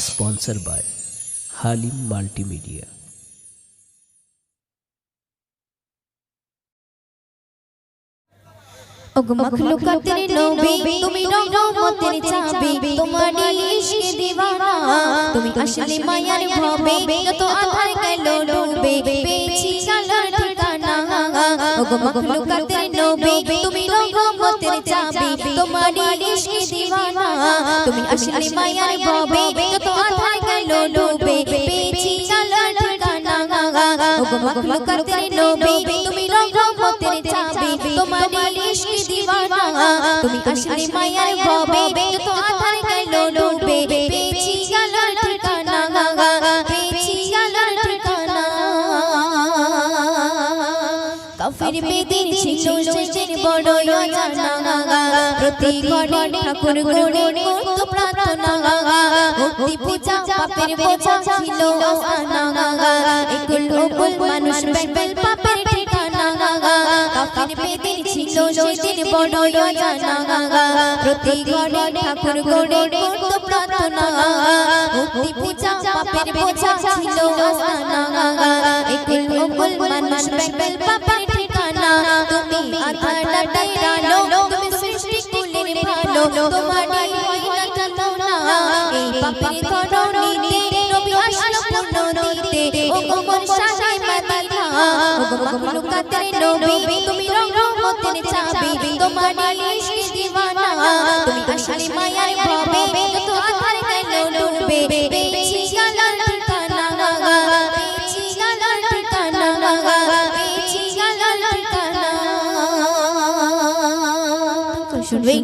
Sponsor by Halim multimedia ওগো মখলুকাতের নবী তুমি রহমতের চাবি তোমার ইশকে দিওয়ানা তুমি আসলে মায়ার ভবে যত আধার গেল ডুবে পেয়েছি আলোর ঠিকানা ওগো মখলুকাতের নবী, তুমি রহমতের চাবি তোমার ইশকে দিওয়ানা তুমি আসলে মায়ার ভবে, যত আধার গেল ডুবে, পেয়েছি আলোর ঠিকানা। ওগো মখলুকাতের নবী, তুমি রহমতের চাবি তোমার ইশকে দিওয়ানা তুমি আসলে মায়ার ভবে, যত আধার গেল ডুবে, পেয়েছি কাফির বেদিন ছিল সেদিন বড় অজানা প্রতি ঘরে ঠাকুর গুণে করত প্রার্থনা মুক্তি পূজা পাপের বোঝা ছিল আনা একুল মানুষ বেল পাপের ঠিকানা কাফির বেদিন ছিল সেদিন বড় অজানা প্রতি ঘরে ঠাকুর গুণে করত প্রার্থনা মুক্তি পূজা পাপের বোঝা ছিল আনা একুল ওকুল মানুষ বেল পাপের ঠিকানা তুমি আধার ডাটাই রানো তুমি সৃষ্টি কুলের ভালো তোমার জানো এই পাপের ও নবী, তুমি রহমতের চাবি, তোমার ইশক দিওয়ানা তুমি আসলে মায়ার ভবে যত আধার গেল ডুবে, পেয়েছি আলোর ঠিকানা। পেয়েছি আলোর ঠিকানা, পেয়েছি আলোর ঠিকানা। শুনবেন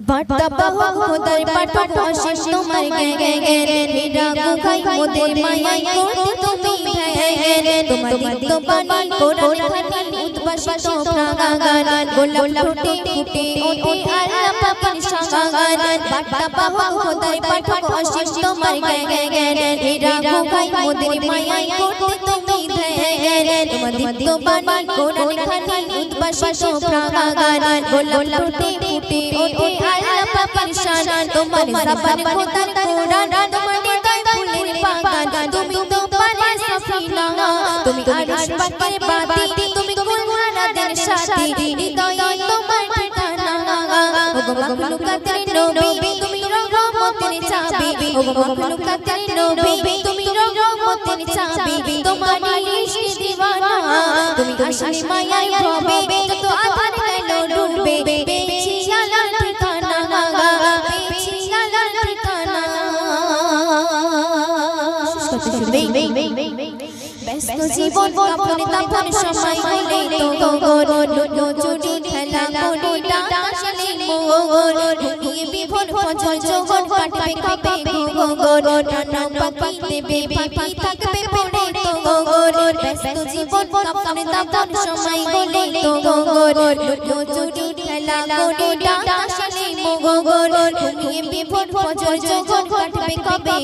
বাটা বাহু মোদের পাঠক অশেষ তোমার গে গে গে মেরা গুখাই মোদের মায়াই করতে তুমি। ভে তোমার দিত বানি কোরআন খানি উদ্ভাসিত প্রাগাগান গোলাপ ফুটে ফুটে ওঠে আল্লাহ পাকের সাগাগান বাটা বাহু মোদের পাঠক অশেষ তোমার গে গে গে মোদের মায়াই করতে তুমি ভে তোমার দিত বানি কোরআন খানি উদ্ভাসিত প্রাগাগান গোলাপ ফুটে ফুটে ওঠে আল্লাহ পাকের শান তোমার জবান খোদার কোরআন, তোমার হৃদয় ফুলের পারে সফিনা তুমি আরশ পাকের বাতি তুমি কুলহারাদের সাথী হৃদয় তোমার ঠিকানা। ওগো মখলুকাতের নবী তুমি রহমতের চাবি। ওগো মখলুকাতের নবী তুমি রহমতের চাবি। তোমার ইশক দিওয়ানা তুমি আসলে মায়ার ভবে জীবন কাপড় তাপন সময় হলে তো গগন লুটো চুরি খেলা করি ডাকাশালে মোগন ঘুমিয়ে বিভোর ফজল জগন কাটবে কবে গগন নানা পাখি দেবে পাখি থাকবে পড়ে তো গগন ব্যস্ত জীবন কাপড় তাপন সময় হলে তো গগন লুটো খেলা করি ডাকাশালে মোগন ঘুমিয়ে বিভোর ফজল জগন কাটবে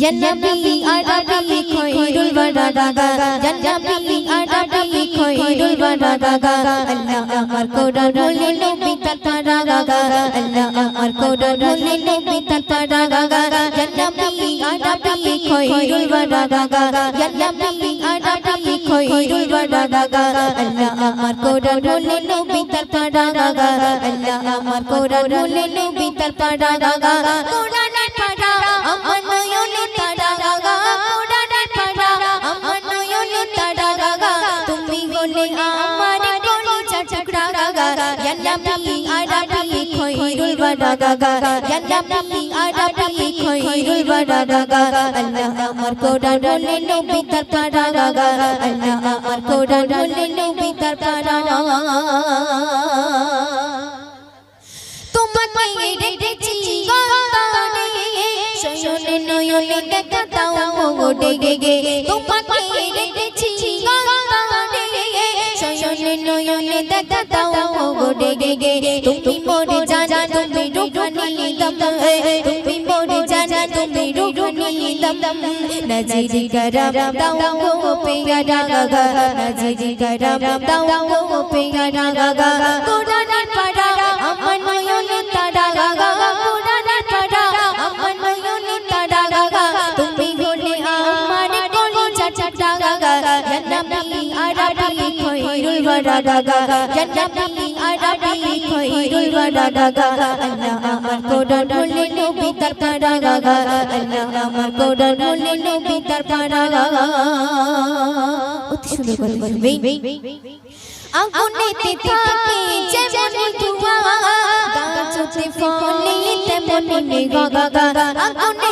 Ya Nabi Arabi khairul baradaga Ya Nabi Arabi khairul baradaga Allah আমার কোরআন হলে নবী তার পারাগাগা আল্লাহ আমার কোরআন হলে নবী তার পারাগাগা Ya Nabi Arabi khairul baradaga Ya Nabi Arabi khairul baradaga Allah আমার কোরআন হলে নবী তার পারাগাগা আল্লাহ আমার কোরআন হলে নবী তার পারাগাগা কোরআনের গাগা ইয়া নবী আরাবি খৈরুল বারা গাগা আল্লাহ আমার কোরআন হলে নবী তার পারা গাগা আল্লাহ আমার কোরআন হলে নবী তার পারা তোমাকে রেখেছি গন্তরে শয়নে নয়নে দেখা দাও গো ডেগে গে তোমাকে রেখেছি গন্তরে শয়নে নয়নে দেখা দাও গো ডেগে গে তুমি মোরে জানা তুমি রূপনি দম তুমি মোরে জানা তুমি রূপনি দম। নজরি গরম দাও গো পেয়ারা গাগা নজরি গরম দাও গো পেয়ারা গাগা কোরআনের পাড়া খৈরুল বারা গাগা জান্নাতি আরাবি খৈরুল বারা গাগা আল্লাহ আমার কোরআন হলে নবী তার পাড়া গাগা আল্লাহ আমার কোরআন হলে নবী তার পাড়া গাগা অতি সুন্দর করে বলবে আগুনেতে থাকে যেমন ধোঁয়া গাছতে ফলে তেমনি গগা গা আগুনেতে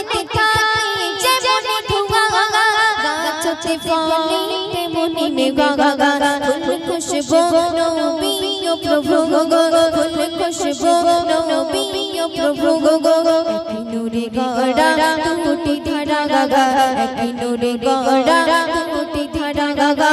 নবী ও প্রভু গো গো একই নূরে গড়া দুটি ধারা গাগা একই নূরে গড়া দুটি ধারা গাগা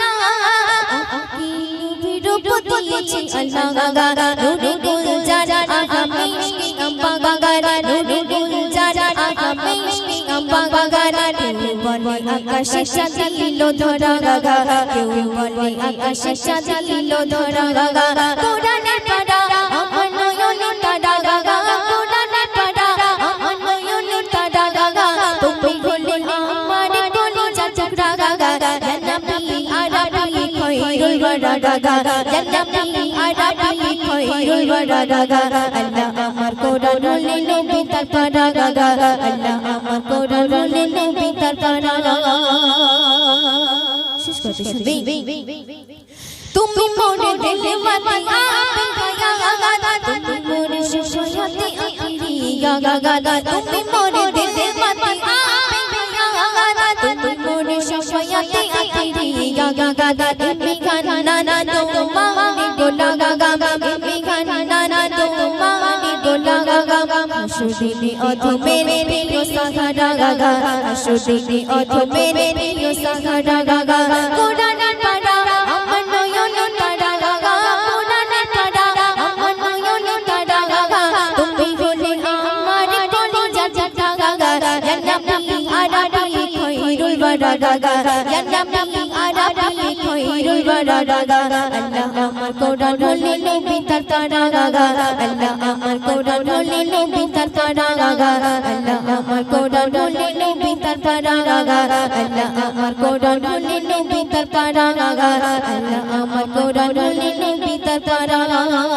নবীর রূপ দিয়েছি ধরা গা। কেউ বলে আকাশে আকাশে চাঁদিল ধরা গা। কোরআনের বারা জান্নাতি আরাবি খৈরুল বারা গাগা আল্লাহ আমার কোরআন হলে নবী তার পাড়া গাগা আল্লাহ আমার কোরআন হলে নবী তার পাড়া শেষ করতে শুনবি তুমি মোরে দিলে মাতি আপে গাগা গাগা তুমি মোরে সুশয়াতে আখিরি গাগা গাগা তুমি মোরে সুশয়াতে আখিরি গাগা গাগা তুমি গানা না তো মানি গোলা গাগা তুমি গানা না তো মানি গোলা গাগা হাসুদিনি অধমেরে প্রিয় সাহারা গাগা হাসুদিনি অধমেরে প্রিয় সাহারা গাগা কোরআনের পাড়া গাগা ইয়া নবী আরাবি খৈরুল বারা গাগা আল্লাহ আমার কোরআন হলে নবী তার আল্লাহ আমার কোরআন হলে নবী তার আল্লাহ আমার কোরআন হলে নবী তার আল্লাহ আমার কোরআন হলে নবী তার আল্লাহ